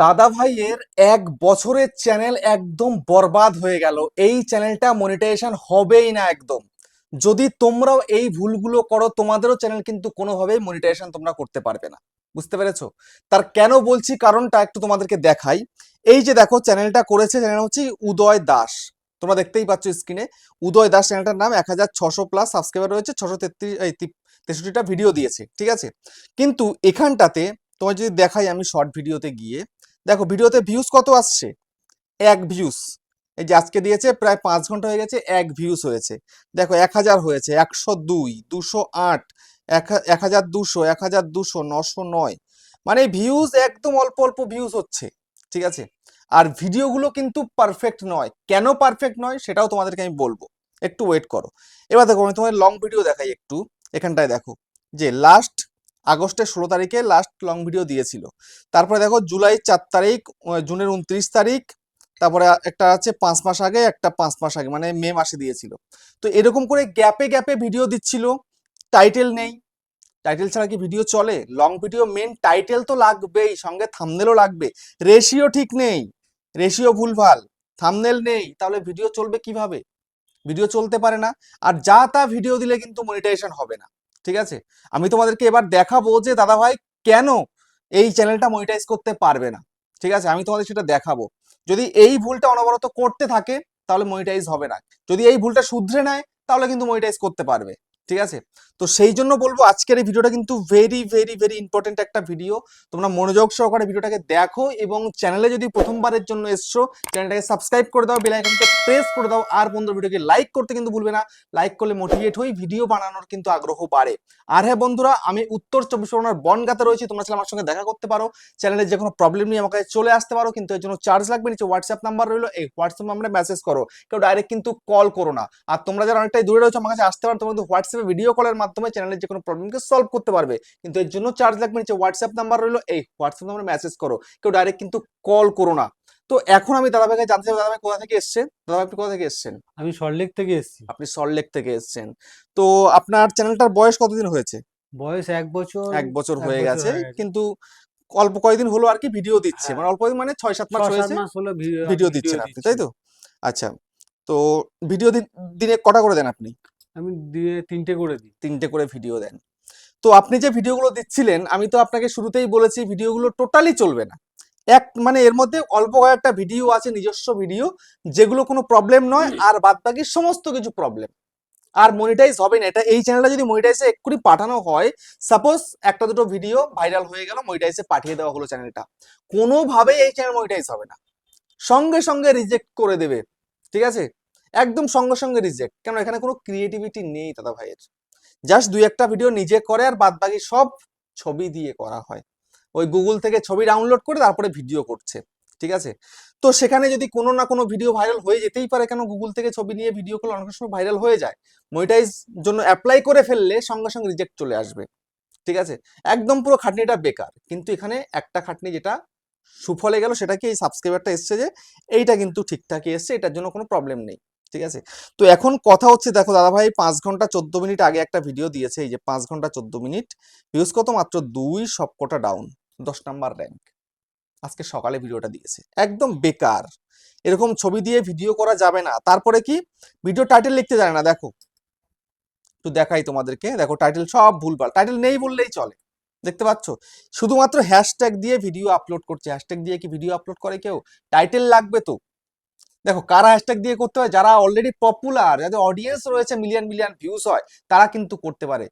দাদা ভাইয়ের এক বছরের চ্যানেল একদম বরবাদ হয়ে গেল। এই চ্যানেলটা মনিটাইজেশন হবেই না একদম। যদি তোমরাও এই ভুলগুলো করো, তোমাদেরও চ্যানেল কিন্তু কোনোভাবেই মনিটাইজেশন তোমরা করতে পারবে না। বুঝতে পেরেছ? তার কেন বলছি কারণটা একটু তোমাদেরকে দেখাই। এই যে দেখো চ্যানেলটা করেছে চ্যানেল হচ্ছে উদয় দাস। তোমরা দেখতেই পাচ্ছ স্ক্রিনে উদয় দাস চ্যানেলটার নাম এক হাজার ছশো প্লাস সাবস্ক্রাইবার রয়েছে ছশো তেত্রিশ তেষট্টিটা ভিডিও দিয়েছে, ঠিক আছে? কিন্তু এখানটাতে তোমার যদি দেখাই আমি শর্ট ভিডিওতে গিয়ে দেখো, ভিডিওতে ভিউজ কত আসছে? এক ভিউজ এই যে আজকে দিয়েছে, প্রায় পাঁচ ঘণ্টা হয়ে গেছে, এক ভিউজ হয়েছে। দেখো, এক হাজার হয়েছে, একশো দুই, দুশো আট, এক হাজার দুশো, এক হাজার দুশো, নশো নয়। মানে ভিউজ একদম অল্প অল্প ভিউজ হচ্ছে, ঠিক আছে? আর ভিডিওগুলো কিন্তু পারফেক্ট নয়। কেন পারফেক্ট নয়, সেটাও তোমাদেরকে আমি বলব। একটু ওয়েট করো। এবার দেখো, আমি তোমার লং ভিডিও দেখাই একটু। এখানটায় দেখো। যে লাস্ট আগস্টের ষোলো তারিখে লাস্ট লং ভিডিও দিয়েছিল। তারপরে দেখো জুলাই চার তারিখ জুনের উনত্রিশ তারিখ, তারপরে একটা আছে পাঁচ মাস আগে, একটা পাঁচ মাস আগে মানে মে মাসে দিয়েছিল। তো এরকম করে গ্যাপে গ্যাপে ভিডিও দিচ্ছিল টাইটেল নেই। টাইটেল ছাড়া কি ভিডিও চলে? লং ভিডিও মেন টাইটেল তো লাগবেই, সঙ্গে থামনেলও লাগবে। রেশিও ঠিক নেই রেশিও ভুলভাল থামনেল নেই, তাহলে ভিডিও চলবে কীভাবে? ভিডিও চলতে পারে না, আর যা তা ভিডিও দিলে কিন্তু মনিটাইজেশন হবে না। ঠিক আছে? আমি তোমাদেরকে এবার দেখাবো যে দাদা ভাই কেন এই চ্যানেলটা মনিটাইজ করতে পারবে না। ঠিক আছে? আমি তোমাদের সেটা দেখাবো। যদি এই ভুলটা অনবরত করতে থাকে, তাহলে মনিটাইজ হবে না। যদি এই ভুলটা শুধরে নেয়, তাহলে কিন্তু মনিটাইজ করতে পারবে। ঠিক আছে? তো সেই জন্য বলব আজকের এই ভিডিওটা কিন্তু ভেরি ভেরি ভেরি ইম্পর্টেন্ট একটা ভিডিও তোমরা মনোযোগ সহকারে ভিডিওটাকে দেখো এবং চ্যানেলে যদি প্রথমবারের জন্য এসছো চ্যানেলটাকে সাবস্ক্রাইব করে দাও বেল আইকনকে প্রেস করে দাও। আর বন্ধু ভিডিওকে লাইক করতে কিন্তু ভুলবে না। লাইক করলে মোটিভেট হই ভিডিও বানানোর কিন্তু আগ্রহ বাড়ে। আর হ্যাঁ বন্ধুরা, আমি উত্তর চব্বিশ পরগনার বনগাতে রয়েছি। তোমরা চাইলে আমার সঙ্গে দেখা করতে পারো। চ্যানেলে যে কোনো প্রবলেম নিয়ে আমাকে চলে আসতে পারো, কিন্তু এর জন্য চার্জ লাগবে। নিচে হোয়াটসঅ্যাপ নাম্বার রইল। এই হোয়াটসঅ্যাপ নাম্বারে মেসেজ করো। কেউ ডাইরেক্ট কিন্তু কল করো না। আর তোমরা যারা অনেকটাই দূরে রয়েছো, আমার কাছে আসতে পারো। তোমার কিন্তু হোয়াটসঅ্যাপে ভিডিও কলের মাধ্যমে চ্যানেলের যে কোনো প্রবলেমকে সলভ করতে পারবে। কিন্তু এর জন্য চার্জ লাগবে নিচে হোয়াটসঅ্যাপ নাম্বার রইল। এই হোয়াটসঅ্যাপ নাম্বারে মেসেজ করো। কেউ ডাইরেক্ট কিন্তু কল করো না। তো এখন আমি দাদা দাদাভাইকে জানতে চাই দাদাভাই কোথা থেকে এসছেন? দাদাভাই আপনি কোথা থেকে এসছেন? আমি সল্টলেক থেকে এসেছি। আপনি সল্টলেক থেকে এসছেন। তো আপনার চ্যানেলটার বয়স কতদিন হয়েছে? বয়স এক বছর এক বছর হয়ে গেছে। কিন্তু অল্প কয়েকদিন হলো আর কি ভিডিও দিচ্ছে। হ্যাঁ। মানে অল্প দিন মানে ছয় সাত মাস হয়েছে। ভিডিও ভিডিও দিচ্ছেন আপনি তাই তো? আচ্ছা। তো ভিডিও দিনে কটা করে দেন আপনি? আমি দিয়ে তিনটে করে দিই। তিনটে করে ভিডিও দেন। তো আপনি যে ভিডিওগুলো দিচ্ছিলেন, আমি তো আপনাকে শুরুতেই বলেছি ভিডিওগুলো টোটালি চলবে না। এক মানে এর মধ্যে অল্প কয়েকটা ভিডিও আছে, নিজস্ব ভিডিও যেগুলো কোনো প্রবলেম নয়, আর বাদ বাকি সমস্ত কিছু প্রবলেম আর মনিটাইজ হবে না। এটা এই চ্যানেলটা যদি মনিটাইজে এক্ষুনি পাঠানো হয় সাপোজ একটা দুটো ভিডিও ভাইরাল হয়ে গেল মনিটাইজে পাঠিয়ে দেওয়া হলো চ্যানেলটা কোনোভাবেই এই চ্যানেল মনিটাইজ হবে না। সঙ্গে সঙ্গে রিজেক্ট করে দেবে। ঠিক আছে? একদম সঙ্গে সঙ্গে রিজেক্ট কেন এখানে কোনো ক্রিয়েটিভিটি নেই দাদা ভাইয়ের। জাস্ট দুই একটা ভিডিও নিজে করে আর বাদ বাকি সব ছবি দিয়ে করা হয়। ওই গুগল থেকে ছবি ডাউনলোড করে তারপরে ভিডিও করছে, ঠিক আছে? তো সেখানে যদি কোনো না কোনো ভিডিও ভাইরাল হয়ে যেতেই পারে, কেন গুগল থেকে ছবি নিয়ে ভিডিও করলে অনেক সময় ভাইরাল হয়ে যায়? মনিটাইজ জন্য অ্যাপ্লাই করে ফেললে সঙ্গে সঙ্গে রিজেক্ট চলে আসবে, ঠিক আছে? একদম পুরো খাটনিটা বেকার। কিন্তু এখানে একটা খাটনি যেটা সুফলে গেল সেটা কি এই সাবস্ক্রাইবারটা এসছে যে, এইটা কিন্তু ঠিকঠাকই এসছে, এটার জন্য কোনো প্রবলেম নেই। ঠিক আছে? তো এখন কথা হচ্ছে, দেখো দাদাভাই পাঁচ ঘণ্টা চোদ্দ মিনিট আগে একটা ভিডিও দিয়েছে, এই যে পাঁচ ঘণ্টা চোদ্দ মিনিট ভিউজ কত? মাত্র দুই, সবকটা ডাউন দশ নাম্বার র্যাঙ্ক আজকে সকালে ভিডিওটা দিয়েছে। একদম বেকার। এরকম ছবি দিয়ে ভিডিও করা যাবে না। তারপরে কি? ভিডিও টাইটেল লিখতে জানে না, দেখো। একটু দেখাই তোমাদেরকে। দেখো টাইটেল সব ভুলভাল। টাইটেল নেই বললেই চলে। দেখতে পাচ্ছ? শুধুমাত্র হ্যাশট্যাগ দিয়ে ভিডিও আপলোড করছে। হ্যাশট্যাগ দিয়ে কি ভিডিও আপলোড করে কেউ? টাইটেল লাগবে তো। দেখো কারা হ্যাশট্যাগ দিয়ে করতে হয়? যারা অলরেডি পপুলার যাদের অডিয়েন্স রয়েছে মিলিয়ন মিলিয়ন ভিউজ হয় তারা কিন্তু করতে পারে।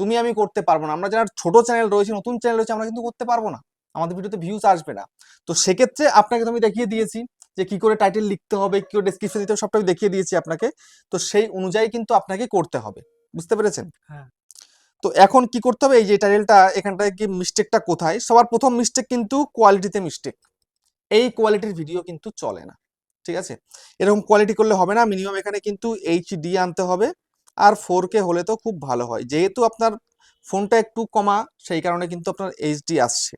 তুমি আমি করতে পারব না। আমরা যারা ছোট চ্যানেল রয়েছে নতুন চ্যানেল রয়েছে আমরা কিন্তু করতে পারব না। আমাদের ভিডিওতে ভিউজ আসবে না। তো সেক্ষেত্রে আপনাকে তো আমি দেখিয়ে দিয়েছি যে কি করে টাইটেল লিখতে হবে কি করে ডেসক্রিপশন দিতে হবে সবটা আমি দেখিয়ে দিয়েছি আপনাকে। তো সেই অনুযায়ী কিন্তু আপনাকে করতে হবে। বুঝতে পেরেছেন? হ্যাঁ। তো এখন কি করতে হবে? এই যে টাইটেলটা এখানটায় কি মিস্টেকটা কোথায়? সবার প্রথম মিস্টেক কিন্তু কোয়ালিটিতে মিস্টেক এই কোয়ালিটির ভিডিও কিন্তু চলে না। ঠিক আছে? এরকম কোয়ালিটি করলে হবে না মিনিমাম এখানে কিন্তু এইচডি আনতে হবে আর ফোর কে হলে তো খুব ভালো হয়। যেহেতু আপনার ফোনটা একটু কমা, সেই কারণে কিন্তু আপনার এইচডি আসছে।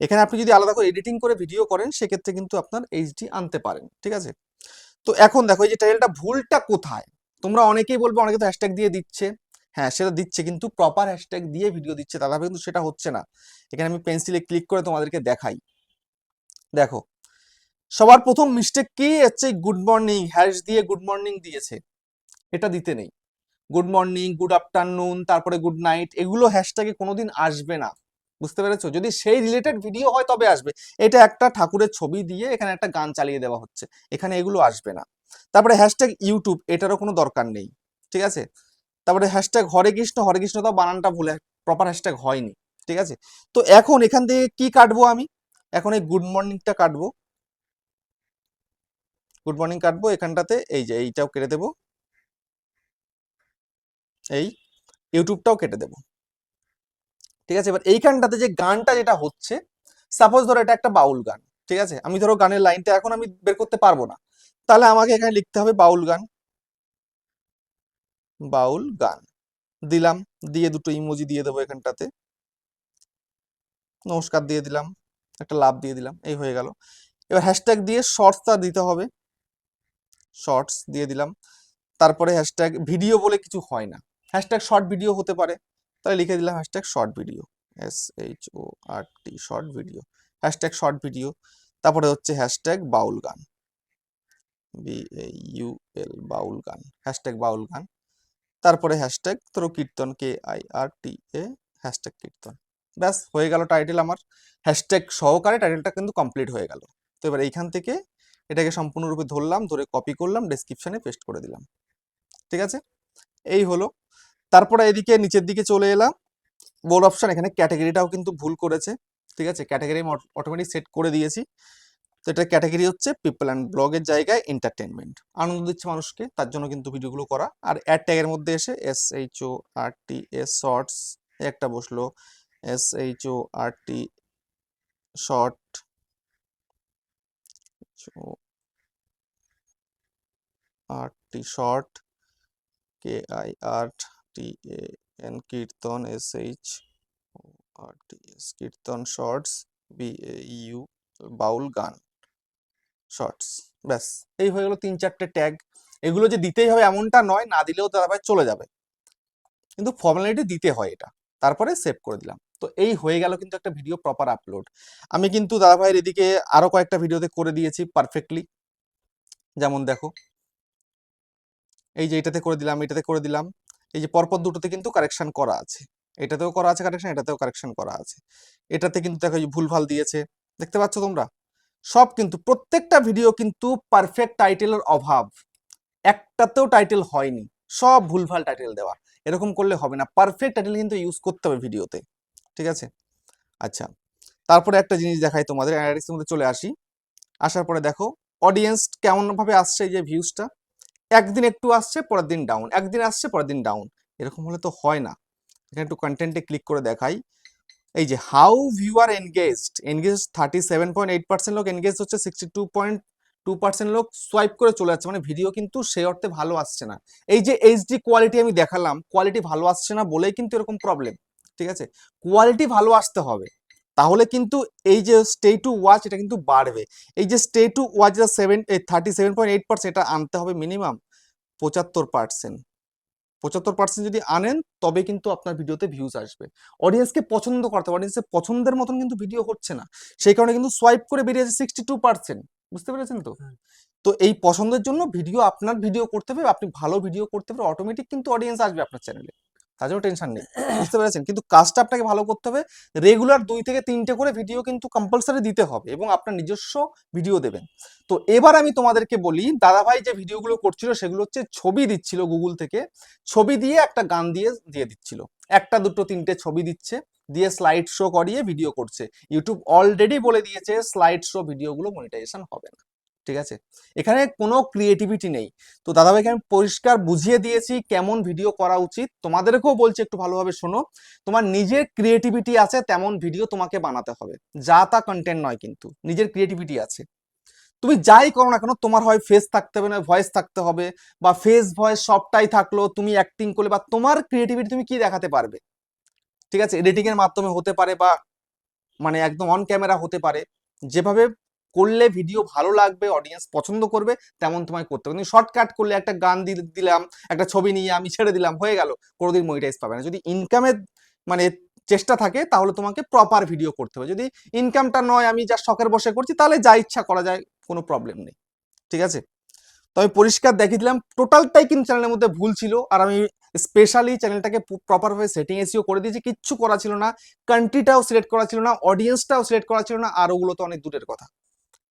এখানে আপনি যদি আলাদা করে এডিটিং করে ভিডিও করেন, সেক্ষেত্রে কিন্তু আপনার এইচডি আনতে পারেন, ঠিক আছে? তো এখন দেখো, এই যে টাইটেলটা ভুলটা কোথায়? তোমরা অনেকেই বলবে, অনেকে তো হ্যাশট্যাগ দিয়ে দিচ্ছে। হ্যাঁ সেটা দিচ্ছে কিন্তু প্রপার হ্যাশট্যাগ দিয়ে ভিডিও দিচ্ছে দাদা কিন্তু সেটা হচ্ছে না। এখানে আমি পেন্সিলে ক্লিক করে তোমাদেরকে দেখাই। দেখো সবার প্রথম মিস্টেক কি? হচ্ছে গুড মর্নিং হ্যাশ দিয়ে গুড মর্নিং দিয়েছে। এটা দিতে নেই। গুড মর্নিং গুড আফটারনুন তারপরে গুড নাইট এগুলো হ্যাশট্যাগে কোনোদিন আসবে না। বুঝতে পেরেছ? যদি সেই রিলেটেড ভিডিও হয়, তবে আসবে। এটা একটা ঠাকুরের ছবি দিয়ে এখানে একটা গান চালিয়ে দেওয়া হচ্ছে। এখানে এগুলো আসবে না। তারপরে হ্যাশট্যাগ ইউটিউব এটারও কোনো দরকার নেই। ঠিক আছে? তারপরে হ্যাশট্যাগ হরে কৃষ্ণ হরে কৃষ্ণ তো বানানটা ভুলে প্রপার হ্যাশট্যাগ হয়নি। ঠিক আছে? তো এখন এখান থেকে কি কাটবো আমি? এখন এই গুড মর্নিংটা কাটবো। গুড মর্নিং কাটবো, এখানটাতে, এই যে এইটাও কেটে দেবো। এই ইউটিউবটাও কেটে দেবো। ঠিক আছে, এবার এইখানটাতে যে গানটা যেটা হচ্ছে সাপোজ ধরো এটা একটা বাউল গান, ঠিক আছে? আমি ধরো গানের লাইনটা এখন আমি বের করতে পারব না। তাহলে আমাকে এখানে লিখতে হবে বাউল গান। বাউল গান। দিলাম, দিয়ে দুটো ইমোজি দিয়ে দেবো এখানটাতে। নমস্কার দিয়ে দিলাম, একটা লাভ দিয়ে দিলাম, এই হয়ে গেল। এবার হ্যাশট্যাগ দিয়ে শর্টসটা দিতে হবে। শর্টস দিয়ে দিলাম। তারপরে হ্যাশট্যাগ ভিডিও বলে কিছু হয় না। হ্যাশট্যাগ শর্ট ভিডিও হতে পারে। তাহলে লিখে দিলাম hashtag short video S H O R T short video hashtag short video তারপরে হচ্ছে হ্যাশট্যাগ বাউল গান। বি ইউ এল বাউল গান। হ্যাশট্যাগ বাউল গান। তারপরে হ্যাশট্যাগ তোর কীর্তন কে I R T A hashtag কীর্তন। ব্যাস, হয়ে গেল টাইটেল আমার। হ্যাশট্যাগ সহকারে টাইটেলটা কিন্তু কমপ্লিট হয়ে গেল। তো এবার এইখান থেকে এটাকে সম্পূর্ণরূপে ধরলাম, ধরে কপি করলাম ডেসক্রিপশনে পেস্ট করে দিলাম। ঠিক আছে? এই হলো। তারপরে এদিকে নিচের দিকে চলে এলাম। বোর্ড অপশন এখানে ক্যাটাগরিটাও কিন্তু ভুল করেছে। ঠিক আছে? ক্যাটাগরি আমি অটোমেটিক সেট করে দিয়েছি। তো এটা ক্যাটাগরি হচ্ছে পিপল অ্যান্ড ব্লগের জায়গায় এন্টারটেনমেন্ট আনন্দ দিচ্ছে মানুষকে, তার জন্য কিন্তু ভিডিওগুলো করা। আর অ্যাড ট্যাগের মধ্যে এসে S H O R T S shorts একটা বসল। S H O R T short R T short K I R T A N kirtan S H R T S kirtan shorts B A U Baul, গান shorts ব্যাস। এই হয়ে গেল তিন চারটে tag. এগুলো যে দিতেই হবে এমনটা নয়, না দিলেও দাদাভাই চলে যাবে। কিন্তু ফর্মালিটি দিতে হয় এটা। তারপরে সেভ করে দিলাম। তো এই হয়ে গেল কিন্তু একটা ভিডিও প্রপার আপলোড আমি কিন্তু দাদাভাইয়ের এদিকে আরও কয়েকটা ভিডিওতে করে দিয়েছি পারফেক্টলি যেমন দেখো এই যে এটাতে করে দিলাম, এটাতে করে দিলাম। এই যে পরপর দুটোতে কিন্তু কারেকশন করা আছে। এটাতেও করা আছে কারেকশন এটাতেও কারেকশন করা আছে। এটাতে কিন্তু দেখো ভুলভাল দিয়েছে। দেখতে পাচ্ছ তোমরা? সব কিন্তু প্রত্যেকটা ভিডিও কিন্তু পারফেক্ট টাইটেলের অভাব। একটাতেও টাইটেল হয়নি। সব ভুলভাল টাইটেল দেওয়া। এরকম করলে হবে না। পারফেক্ট টাইটেল কিন্তু ইউজ করতে হবে ভিডিওতে ঠিক আছে? আচ্ছা। তারপরে একটা জিনিস দেখাই তোমাদের। অ্যানালিটিক্সের মধ্যে চলে আসি। আসার পরে দেখো অডিয়েন্স কেমন ভাবে আসছে এই যে ভিউজটা একদিন একটু আসছে, পরের দিন ডাউন একদিন আসছে, পরের দিন ডাউন এরকম হলে তো হয় না। এখানে একটু কন্টেন্টে ক্লিক করে দেখাই। এই যে how viewer engaged engage thirty seven point eight percent লোক এনগেজ হচ্ছে sixty two point two percent লোক সোয়াইপ করে চলে যাচ্ছে। মানে ভিডিও কিন্তু সেই অর্থে ভালো আসছে না। এই যে এইচডি কোয়ালিটি আমি দেখালাম কোয়ালিটি ভালো আসছে না বলেই কিন্তু এরকম প্রবলেম ঠিক আছে? কোয়ালিটি ভালো আসতে হবে। তাহলে কিন্তু এই যে স্টে টু ওয়াচ এটা কিন্তু বাড়বে। এই যে স্টে টু ওয়াচ যেটা seven thirty seven point eight percent এটা আনতে হবে মিনিমাম পঁচাত্তর পার্সেন্ট পঁচাত্তর পার্সেন্ট যদি আনেন তবে কিন্তু আপনার ভিডিওতে ভিউজ আসবে। অডিয়েন্সকে পছন্দ করতে হবে অডিয়েন্সের পছন্দের মতন কিন্তু ভিডিও হচ্ছে না। সেই কারণে কিন্তু সোয়াইপ করে বেরিয়েছে সিক্সটি টু পার্সেন্ট বুঝতে পেরেছেন তো? হ্যাঁ। তো এই পছন্দের জন্য ভিডিও আপনার ভিডিও করতে হবে আপনি ভালো ভিডিও করতে পারে অটোমেটিক কিন্তু অডিয়েন্স আসবে আপনার চ্যানেলে তার টেনশন নেই। বুঝতে পেরেছেন? কিন্তু কাজটা আপনাকে ভালো করতে হবে। রেগুলার দুই থেকে তিনটে করে ভিডিও কিন্তু কম্পালসারি দিতে হবে এবং আপনার নিজস্ব ভিডিও দেবেন। তো এবার আমি তোমাদেরকে বলি, দাদাভাই যে ভিডিওগুলো করছিল সেগুলো হচ্ছে ছবি দিচ্ছিল গুগল থেকে। ছবি দিয়ে একটা গান দিয়ে দিয়ে দিচ্ছিল। একটা, দুটো, তিনটে ছবি দিচ্ছে, দিয়ে স্লাইড শো করিয়ে ভিডিও করছে। ইউটিউব অলরেডি বলে দিয়েছে স্লাইড শো ভিডিওগুলো মনিটাইজেশন হবে না। ঠিক আছে? এখানে কোনো ক্রিয়েটিভিটি নেই। তো দাদাভাইকে আমি পরিষ্কার বুঝিয়ে দিয়েছি কেমন ভিডিও করা উচিত। তোমাদেরকেও বলছি একটু ভালোভাবে শোনো। তোমার নিজের ক্রিয়েটিভিটি আছে, তেমন ভিডিও তোমাকে বানাতে হবে। যা তা কন্টেন্ট নয় কিন্তু, নিজের ক্রিয়েটিভিটি আছে। তুমি যাই করো না কেন, তোমার হয় ফেস থাকতে হবে না ভয়েস থাকতে হবে, বা ফেস ভয়েস সবটাই থাকল, তুমি অ্যাক্টিং করলে, বা তোমার ক্রিয়েটিভিটি তুমি কি দেখাতে পারবে? ঠিক আছে? এডিটিং এর মাধ্যমে হতে পারে, বা মানে একদম অন ক্যামেরা হতে পারে। যেভাবে করলে ভিডিও ভালো লাগবে অডিয়েন্স পছন্দ করবে, তেমন তোমায় করতে হবে। শর্টকাট করলে একটা গান দিলাম, একটা ছবি নিয়ে আমি ছেড়ে দিলাম, হয়ে গেল, কোনোদিন মনিটাইজ পাবে না। যদি ইনকামের মানে চেষ্টা থাকে, তাহলে তোমাকে প্রপার ভিডিও করতে হবে। যদি ইনকামটা নয়, আমি যা শখের বসে করছি, তাহলে যা ইচ্ছা করা যায়, কোনো প্রবলেম নেই। ঠিক আছে? তো আমি পরিষ্কার দেখিয়ে দিলাম টোটালটাই কিন্তু চ্যানেলের মধ্যে ভুল ছিল, আর আমি স্পেশালি চ্যানেলটাকে প্রপারভাবে সেটিং এসিও করে দিয়েছি, কিচ্ছু করা ছিল না কান্ট্রিটাও সিলেক্ট করা ছিল না অডিয়েন্সটাও সিলেক্ট করা ছিল না, আর ওগুলো তো অনেক দূরের কথা।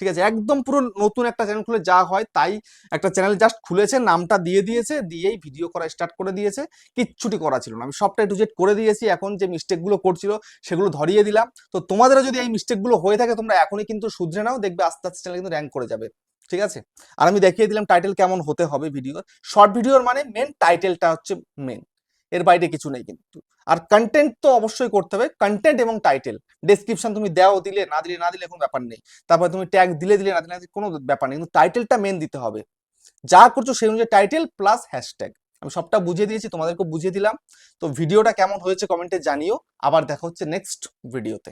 ঠিক আছে? একদম পুরো নতুন একটা চ্যানেল খুলে যা হয় তাই একটা চ্যানেল জাস্ট খুলেছে, নামটা দিয়ে দিয়েছে, দিয়েই ভিডিও করা স্টার্ট করে দিয়েছে। কিচ্ছুটি করা ছিল না। আমি সবটাই টু জেড করে দিয়েছি, এখন যে মিস্টেকগুলো করছিল সেগুলো ধরিয়ে দিলাম। তো তোমাদেরও যদি এই মিস্টেকগুলো হয়ে থাকে তোমরা এখনই কিন্তু শুধরে নাও, দেখবে আস্তে আস্তে চ্যানেল কিন্তু র্যাঙ্ক করে যাবে। ঠিক আছে? আর আমি দেখিয়ে দিলাম টাইটেল কেমন হতে হবে ভিডিও শর্ট ভিডিওর মানে মেন টাইটেলটা হচ্ছে মেন এর বাইরে কিছু নেই কিন্তু। আর কন্টেন্ট তো অবশ্যই করতে হবে। কন্টেন্ট এবং টাইটেল ডেসক্রিপশন তুমি দাও, দিলে, না দিলে না দিলে কোনো ব্যাপার নেই। তারপর তুমি ট্যাগ দিলে দিলে, না দিলে, না কোনো ব্যাপার নেই। কিন্তু টাইটেলটা মেন দিতে হবে। যা করছ সেই অনুযায়ী টাইটেল প্লাস হ্যাশট্যাগ আমি সবটা বুঝিয়ে দিয়েছি তোমাদেরকে বুঝিয়ে দিলাম। তো ভিডিওটা কেমন হয়েছে কমেন্টে জানিও। আবার দেখা হচ্ছে নেক্সট ভিডিওতে